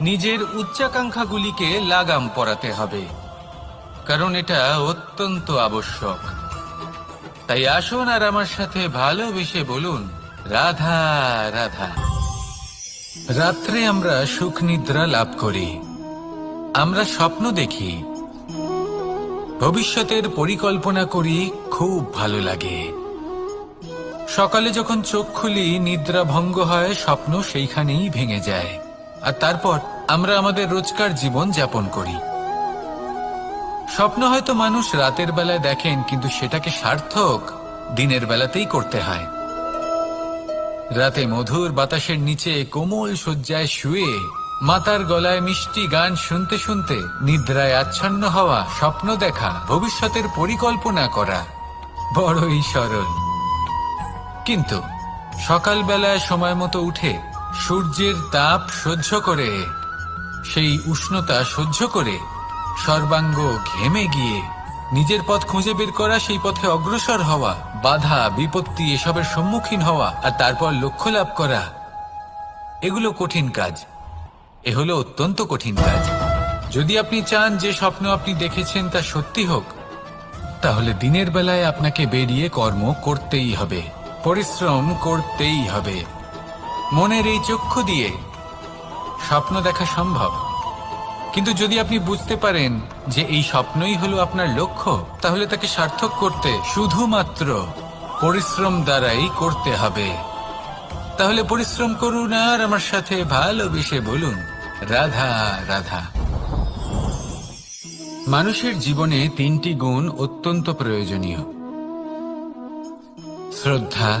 নিজের উচ্চাকাঙ্ক্ষাগুলিকে লাগাম পরাতে হবে, কারণ এটা অত্যন্ত আবশ্যক। তাই আসুন আর আমার সাথে ভালোবেসে বলুন, রাধা রাধা। রাত্রে আমরা সুখ নিদ্রা লাভ করি। আমরা স্বপ্ন দেখি। ভবিষ্যতের পরিকল্পনা করি, খুব ভালো লাগে। সকালে যখন চোখ খুলি, নিদ্রা ভঙ্গ হয়, স্বপ্ন সেইখানেই ভেঙে যায়। আর তারপর আমরা আমাদের রোজকার জীবন যাপন করি। স্বপ্ন হয়তো মানুষ রাতের বেলায় দেখেন, কিন্তু সেটাকে সার্থক দিনের বেলাতেই করতে হয়। রাতে মধুর বাতাসের নিচে কোমল শয্যায় শুয়ে মাতার গলায় মিষ্টি গান শুনতে শুনতে নিদ্রায় আচ্ছন্ন হওয়া, স্বপ্ন দেখা, ভবিষ্যতের পরিকল্পনা করা বড়ই সরল। কিন্তু সকালবেলায় সময় মতো উঠে সূর্যের তাপ সহ্য করে, সেই উষ্ণতা সহ্য করে, সর্বাঙ্গ ঘেমে গিয়ে নিজের পথ খুঁজে বের করা, সেই পথে অগ্রসর হওয়া, বাধা, বিপত্তি এসবের সম্মুখীন হওয়া আর তারপর লক্ষ্য লাভ করা, এগুলো কঠিন কাজ। এ হলো অত্যন্ত কঠিন কাজ। যদি আপনি চান যে স্বপ্ন আপনি দেখেছেন তা সত্যি হোক, তাহলে দিনের বেলায় আপনাকে বেরিয়ে কর্ম করতেই হবে, পরিশ্রম করতেই হবে। মনের এই চক্ষু দিয়ে স্বপ্ন দেখা সম্ভব। কিন্তু যদি আপনি বুঝতে পারেন যে এই স্বপ্নই হলো আপনার লক্ষ্য, তাহলে তাকে সার্থক করতে শুধুমাত্র পরিশ্রম দ্বারাই করতে হবে। তাহলে পরিশ্রম করুন আর আমার সাথে ভালোবেসে বলুন, রাধা রাধা। মানুষের জীবনে তিনটি গুণ অত্যন্ত প্রয়োজনীয়। শ্রদ্ধা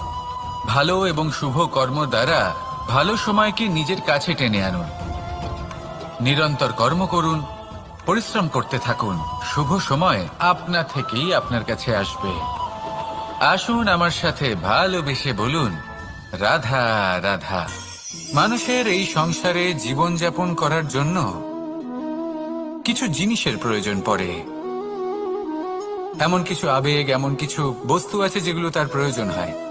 ভালো এবং শুভ কর্ম দ্বারা ভালো সময়কে নিজের কাছে টেনে আনুন। নিরন্তর কর্ম করুন, পরিশ্রম করতে থাকুন। শুভ সময় আপনা থেকেই আপনার কাছে আসবে। আসুন আমার সাথে ভালোবেসে বলুন, রাধা রাধা। মানুষের এই সংসারে জীবনযাপন করার জন্য কিছু জিনিসের প্রয়োজন পড়ে। এমন কিছু আবেগ, এমন কিছু বস্তু আছে যেগুলো তার প্রয়োজন হয়।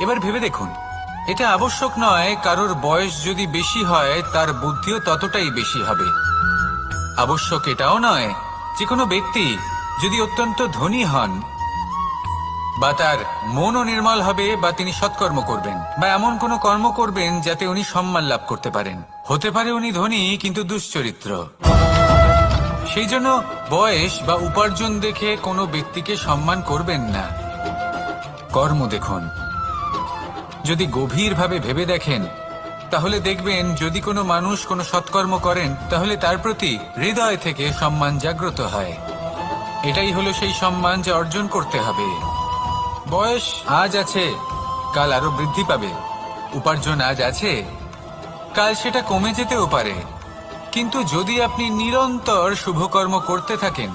এবার ভেবে দেখুন। এটা আবশ্যক নয়, কারোর বয়স যদি বেশি হয়, তার বুদ্ধিও ততটাই বেশি হবে। আবশ্যক এটাও নয় যে কোনো ব্যক্তি যদি অত্যন্ত ধনী হন, বা তার মনও নির্মল হবে, বা তিনি সৎকর্ম করবেন, বা এমন কোনো কর্ম করবেন যাতে উনি সম্মান লাভ করতে পারেন। হতে পারে উনি ধনী, কিন্তু দুশ্চরিত্র। সেই জন্য বয়স বা উপার্জন দেখে কোনো ব্যক্তিকে সম্মান করবেন না। কর্ম দেখুন। যদি গভীরভাবে ভেবে দেখেন, তাহলে দেখবেন যদি কোনো মানুষ কোনো সৎকর্ম করেন, তাহলে তার প্রতি হৃদয় থেকে সম্মান জাগ্রত হয়। এটাই হলো সেই সম্মান যা অর্জন করতে হবে। বয়স আজ আছে, কাল আরও বৃদ্ধি পাবে। উপার্জন আজ আছে, কাল সেটা কমে যেতেও পারে। কিন্তু যদি আপনি নিরন্তর শুভকর্ম করতে থাকেন,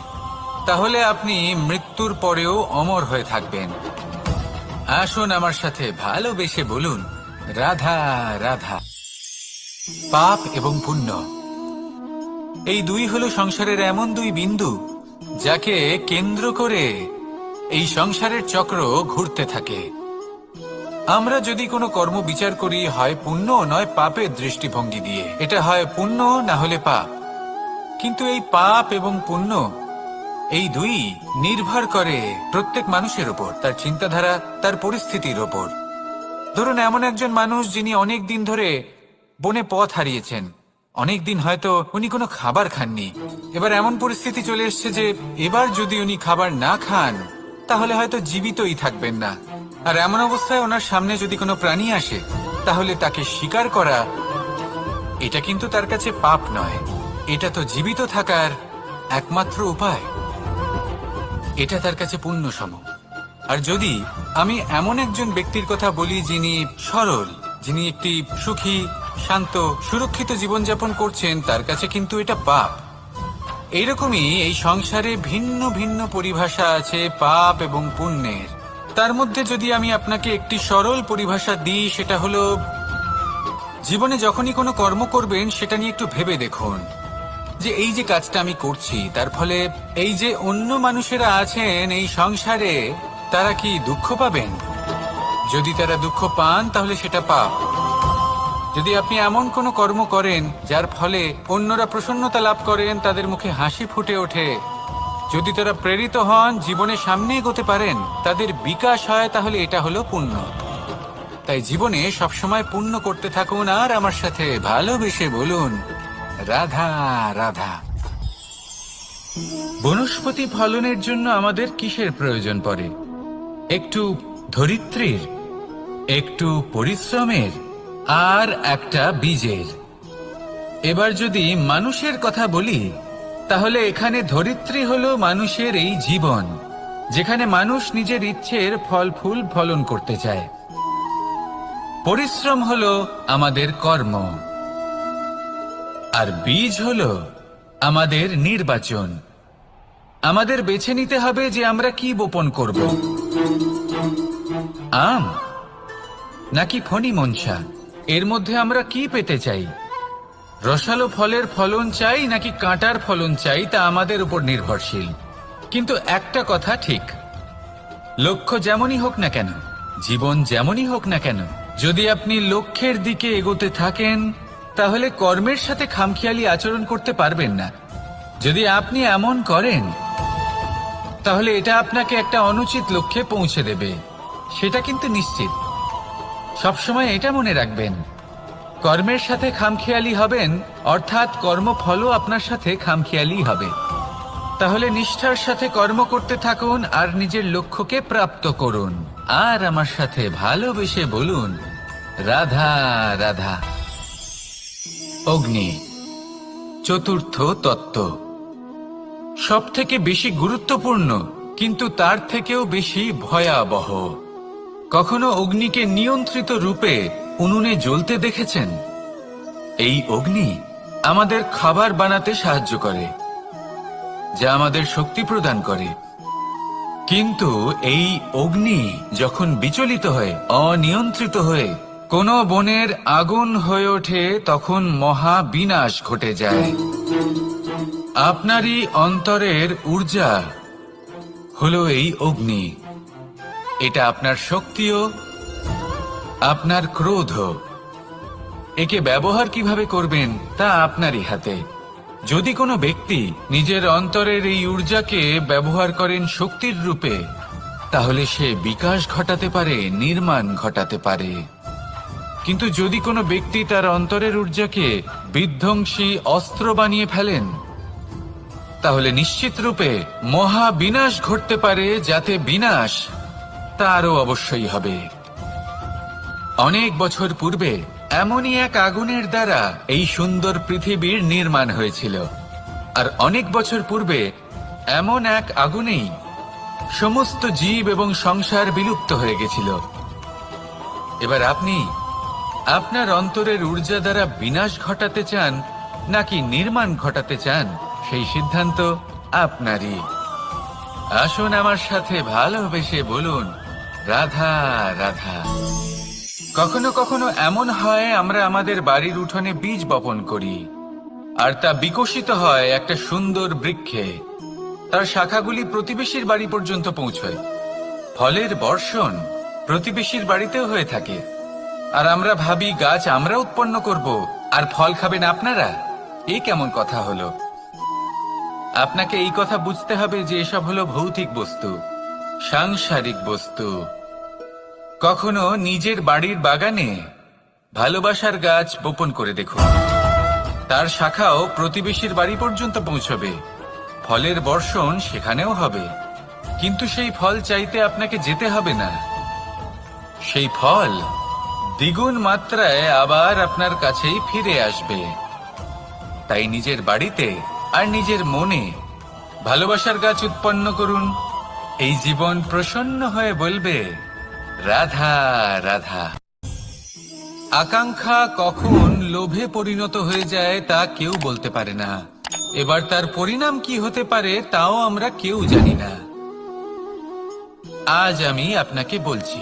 তাহলে আপনি মৃত্যুর পরেও অমর হয়ে থাকবেন। আসুন আমার সাথে ভালোবেসে বলুন, রাধা রাধা। পাপ এবং পুণ্য। এই দুই হলো সংসারের এমন দুই বিন্দু যাকে কেন্দ্র করে এই সংসারের চক্র ঘুরতে থাকে। আমরা যদি কোনো কর্ম বিচার করি, হয় পুণ্য, নয় পাপের দৃষ্টিভঙ্গি দিয়ে। এটা হয় পুণ্য, না হলে পাপ। কিন্তু এই পাপ এবং পুণ্য এই দুই নির্ভর করে প্রত্যেক মানুষের ওপর তার চিন্তাধারা, তার পরিস্থিতির ওপর ধরুন, এমন একজন মানুষ যিনি অনেক দিন ধরে বনে পথ হারিয়েছেন। অনেক দিন হয়তো উনি কোনো খাবার খাননি। এবার এমন পরিস্থিতি চলে এসছে যে এবার যদি উনি খাবার না খান, তাহলে হয়তো জীবিতই থাকবেন না। আর এমন অবস্থায় ওনার সামনে যদি কোনো প্রাণী আসে, তাহলে তাকে শিকার করা, এটা কিন্তু তার কাছে পাপ নয়। এটা তো জীবিত থাকার একমাত্র উপায়। এটা তার কাছে পুণ্য সম আর যদি আমি এমন একজন ব্যক্তির কথা বলি যিনি সরল, যিনি একটি সুখী, শান্ত, সুরক্ষিত জীবনযাপন করছেন, তার কাছে কিন্তু এটা পাপ। এইরকমই এই সংসারে ভিন্ন ভিন্ন পরিভাষা আছে পাপ এবং পুণ্যের। তার মধ্যে যদি আমি আপনাকে একটি সরল পরিভাষা দিই, সেটা হলো, জীবনে যখনই কোনো কর্ম করবেন, সেটা নিয়ে একটু ভেবে দেখুন। যে এই যে কাজটা আমি করছি, তার ফলে এই যে অন্য মানুষেরা আছেন এই সংসারে, তারা কি দুঃখ পাবেন? যদি তারা দুঃখ পান, তাহলে সেটা পাপ। যদি আপনি এমন কোনো কর্ম করেন, যার ফলে অন্যরা প্রসন্নতা লাভ করেন, তাদের মুখে হাসি ফুটে ওঠে। যদি তারা প্রেরিত হন, জীবনে সামনে এগোতে পারেন, তাদের বিকাশ হয়, তাহলে এটা হলো পুণ্য। তাই জীবনে সবসময় পুণ্য করতে থাকুন আর আমার সাথে ভালোবেসে বলুন রাধা রাধা। বনস্পতি ফলনের জন্য আমাদের কিসের প্রয়োজন পড়ে? একটু ধরিত্রীর, একটু পরিশ্রমের, আর একটা বীজের। এবার যদি মানুষের কথা বলি, তাহলে এখানে ধরিত্রী হলো মানুষের এই জীবন, যেখানে মানুষ নিজের ইচ্ছের ফল ফুল ফলন করতে চায়। পরিশ্রম হলো আমাদের কর্ম। আর বীজ হলো আমাদের নির্বাচন। আমাদের বেছে নিতে হবে যে আমরা কি বপন করব। আম নাকি ফণি মনসা? এর মধ্যে আমরা কি পেতে চাই? রসালো ফলের ফলন চাই নাকি কাঁটার ফলন চাই তা আমাদের উপর নির্ভরশীল। কিন্তু একটা কথা ঠিক। লক্ষ্য যেমনই হোক না কেন, জীবন যেমনই হোক না কেন, যদি আপনি লক্ষ্যের দিকে এগোতে থাকেন তাহলে কর্মের সাথে খামখেয়ালি আচরণ করতে পারবেন না। যদি আপনি এমন করেন, তাহলে এটা আপনাকে একটা অনুচিত লক্ষ্যে পৌঁছে দেবে। সেটা কিন্তু নিশ্চিত। সবসময় এটা মনে রাখবেন। কর্মের সাথে খামখেয়ালি হবেন, অর্থাৎ কর্মফলও আপনার সাথে খামখেয়ালি হবে। তাহলে নিষ্ঠার সাথে কর্ম করতে থাকুন আর নিজের লক্ষ্যকে প্রাপ্ত করুন। আর আমার সাথে ভালোবেসে বলুন, রাধা রাধা। অগ্নি। চতুর্থ তত্ত্ব। সব থেকে বেশি গুরুত্বপূর্ণ, কিন্তু তার থেকেও বেশি ভয়াবহ। কখনো অগ্নিকে নিয়ন্ত্রিত রূপে উনুনে জ্বলতে দেখেছেন? এই অগ্নি আমাদের খাবার বানাতে সাহায্য করে, যা আমাদের শক্তি প্রদান করে। কিন্তু এই অগ্নি যখন বিচলিত হয়, অনিয়ন্ত্রিত হয়ে কোনো বনের আগুন হয়ে ওঠে, তখন মহা বিনাশ ঘটে যায়। আপনারই অন্তরের ঊর্জা হলো এই অগ্নি। এটা আপনার শক্তিও, আপনার ক্রোধ একে ব্যবহার কীভাবে করবেন, তা আপনারই হাতে। যদি কোনো ব্যক্তি নিজের অন্তরের এই ঊর্জাকে ব্যবহার করেন শক্তির রূপে, তাহলে সে বিকাশ ঘটাতে পারে, নির্মাণ ঘটাতে পারে। কিন্তু যদি কোনো ব্যক্তি তার অন্তরের ঊর্জাকে বিধ্বংসী অস্ত্র বানিয়ে ফেলেন, তাহলে নিশ্চিত রূপে মহা বিনাশ ঘটতে পারে যাতে বিনাশ তারও অবশ্যই হবে। অনেক বছর পূর্বে এমনই এক আগুনের দ্বারা এই সুন্দর পৃথিবীর নির্মাণ হয়েছিল। আর অনেক বছর পূর্বে এমন এক আগুনেই সমস্ত জীব এবং সংসার বিলুপ্ত হয়ে গেছিল। এবার আপনি আপনার অন্তরের ঊর্জা দ্বারা বিনাশ ঘটাতে চান নাকি নির্মাণ ঘটাতে চান, সেই সিদ্ধান্ত আপনারই। আসুন আমার সাথে ভালোবেসে বলুন, রাধা রাধা। কখনো কখনো এমন হয় আমরা আমাদের বাড়ির উঠোনে বীজ বপন করি, আর তা বিকশিত হয় একটা সুন্দর বৃক্ষে। তার শাখাগুলি প্রতিবেশীর বাড়ি পর্যন্ত পৌঁছয়। ফলের বর্ষণ প্রতিবেশীর বাড়িতেও হয়ে থাকে। আর আমরা ভাবি গাছ আমরা উৎপন্ন করব। আর ফল খাবেন আপনারা? এই কেমন কথা হলো? আপনাকে এই কথা বুঝতে হবে যে এসব হলো ভৌতিক বস্তু, সাংসারিক বস্তু। কখনো নিজের বাড়ির বাগানে ভালোবাসার গাছ বপন করে দেখুন। তার শাখাও প্রতিবেশীর বাড়ি পর্যন্ত পৌঁছবে। ফলের বর্ষণ সেখানেও হবে। কিন্তু সেই ফল চাইতে আপনাকে যেতে হবে না। সেই ফল দ্বিগুণ মাত্রায় আবার আপনার কাছেই ফিরে আসবে। তাই নিজের বাড়িতে আর নিজের মনে ভালোবাসার গাছ উৎপন্ন করুন। এই জীবন প্রসন্ন হয়ে বলবে, রাধা রাধা। আকাঙ্ক্ষা কখন লোভে পরিণত হয়ে যায় তা কেউ বলতে পারে না। এবার তার পরিণাম কি হতে পারে তাও আমরা কেউ জানি না। আজ আমি আপনাকে বলছি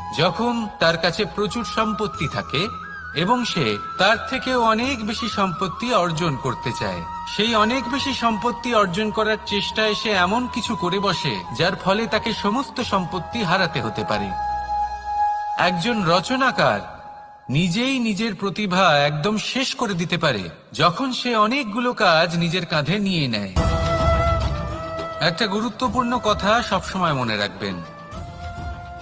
যখন তার কাছে প্রচুর সম্পত্তি থাকে এবং সে তার থেকেও অনেক বেশি সম্পত্তি অর্জন করতে চায়, সেই অনেক বেশি সম্পত্তি অর্জন করার চেষ্টায় সে এমন কিছু করে বসে, যার ফলে তাকে সমস্ত সম্পত্তি হারাতে হতে পারে। একজন রচনাকার নিজেই নিজের প্রতিভা একদম শেষ করে দিতে পারে, যখন সে অনেকগুলো কাজ নিজের কাঁধে নিয়ে নেয়। একটা গুরুত্বপূর্ণ কথা সবসময় মনে রাখবেন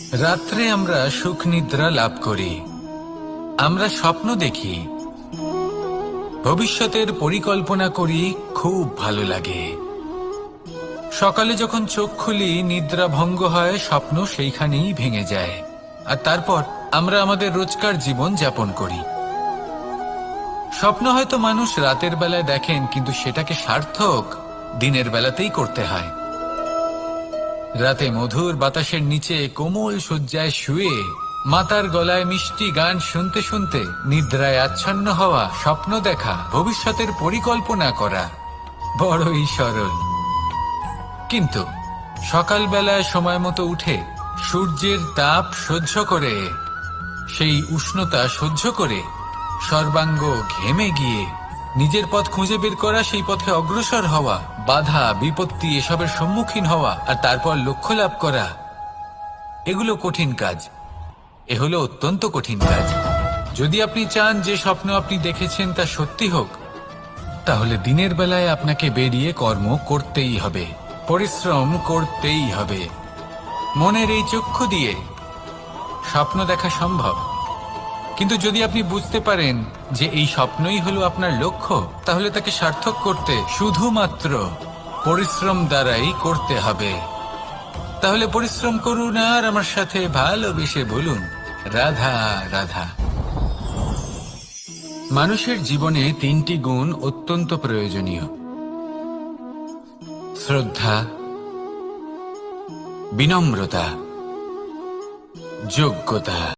রাত্রে আমরা সুখ নিদ্রা লাভ করি। আমরা স্বপ্ন দেখি। ভবিষ্যতের পরিকল্পনা করি, খুব ভালো লাগে। সকালে যখন চোখ খুলি, নিদ্রা ভঙ্গ হয়, স্বপ্ন সেইখানেই ভেঙে যায়। আর তারপর আমরা আমাদের রোজকার জীবন যাপন করি। স্বপ্ন হয়তো মানুষ রাতের বেলায় দেখেন, কিন্তু সেটাকে সার্থক দিনের বেলাতেই করতে হয়। রাতে মধুর বাতাসের নিচে কোমল শয্যায় শুয়ে মাতার গলায় মিষ্টি গান শুনতে শুনতে নিদ্রায় আচ্ছন্ন হওয়া, স্বপ্ন দেখা, ভবিষ্যতের পরিকল্পনা করা। বড়ই সরল। কিন্তু সকালবেলায় সময় মতো উঠে সূর্যের তাপ সহ্য করে, সেই উষ্ণতা সহ্য করে সর্বাঙ্গ ঘেমে গিয়ে নিজের পথ খুঁজে বের করা, সেই পথে অগ্রসর হওয়া, বাধা, বিপত্তি এসবের সম্মুখীন হওয়া আর তারপর লক্ষ্য লাভ করা, এগুলো কঠিন কাজ। এ হলো অত্যন্ত কঠিন কাজ। যদি আপনি চান যে স্বপ্ন আপনি দেখেছেন তা সত্যি হোক, তাহলে দিনের বেলায় আপনাকে বেরিয়ে কর্ম করতেই হবে, পরিশ্রম করতেই হবে। মনের এই চক্ষু দিয়ে স্বপ্ন দেখা সম্ভব। কিন্তু যদি আপনি বুঝতে পারেন যে এই স্বপ্নই হলো আপনার লক্ষ্য, তাহলে তাকে সার্থক করতে শুধুমাত্র পরিশ্রম দ্বারাই করতে হবে। তাহলে পরিশ্রম করুন আর আমার সাথে ভালোবেসে বলুন, রাধা রাধা। মানুষের জীবনে তিনটি গুণ অত্যন্ত প্রয়োজনীয়। শ্রদ্ধা, বিনম্রতা, যোগ্যতা।